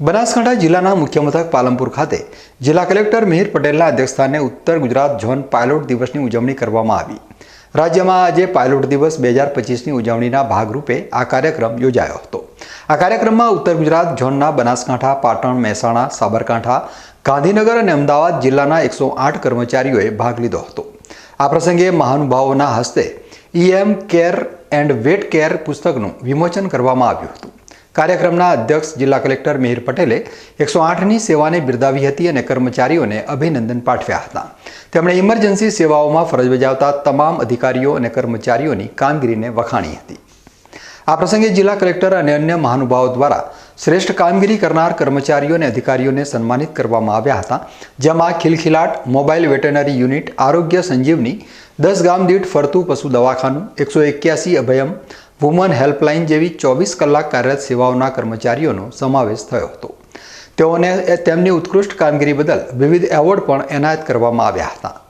બનાસકાંઠા જિલ્લાના મુખ્ય મથક પાલનપુર ખાતે જિલ્લા કલેક્ટર મિહિર પટેલના અધ્યક્ષસ્થાને ઉત્તર ગુજરાત ઝોન પાયલોટ દિવસની ઉજવણી કરવામાં આવી. રાજ્યમાં આજે પાયલોટ દિવસ બે હજાર પચીસની ઉજવણીના ભાગરૂપે આ કાર્યક્રમ યોજાયો હતો. આ કાર્યક્રમમાં ઉત્તર ગુજરાત ઝોનના બનાસકાંઠા, પાટણ, મહેસાણા, સાબરકાંઠા, ગાંધીનગર અને અમદાવાદ જિલ્લાના એકસો આઠ કર્મચારીઓએ ભાગ લીધો હતો. આ પ્રસંગે મહાનુભાવોના હસ્તે EM care and vet care પુસ્તકનું વિમોચન કરવામાં આવ્યું હતું. કાર્યક્રમના અધ્યક્ષ જિલ્લા કલેક્ટર મિહિર પટેલે એકસો આઠની સેવાને બિરદાવી હતી અને કર્મચારીઓને અભિનંદન પાઠવ્યા હતા. તેમણે ઇમરજન્સી સેવાઓમાં ફરજ બજાવતા તમામ અધિકારીઓ અને કર્મચારીઓની કામગીરીને વખાણી હતી. આ પ્રસંગે જિલ્લા કલેક્ટર અને અન્ય મહાનુભાવો દ્વારા શ્રેષ્ઠ કામગીરી કરનાર કર્મચારીઓ અને અધિકારીઓને સન્માનિત કરવામાં આવ્યા હતા, જેમાં ખિલખિલાટ મોબાઈલ વેટરનરી યુનિટ આરોગ્ય સંજીવની દસ ગામ દીઠ ફરતું પશુ દવાખાનું, એકસો એક્યાસી અભયમ વુમન હેલ્પલાઇન જેવી ચોવીસ કલાક કાર્યરત સેવાઓના કર્મચારીઓનો સમાવેશ થયો હતો. તેઓને, તેમની ઉત્કૃષ્ટ કામગીરી બદલ વિવિધ એવોર્ડ પણ એનાયત કરવામાં આવ્યા હતા.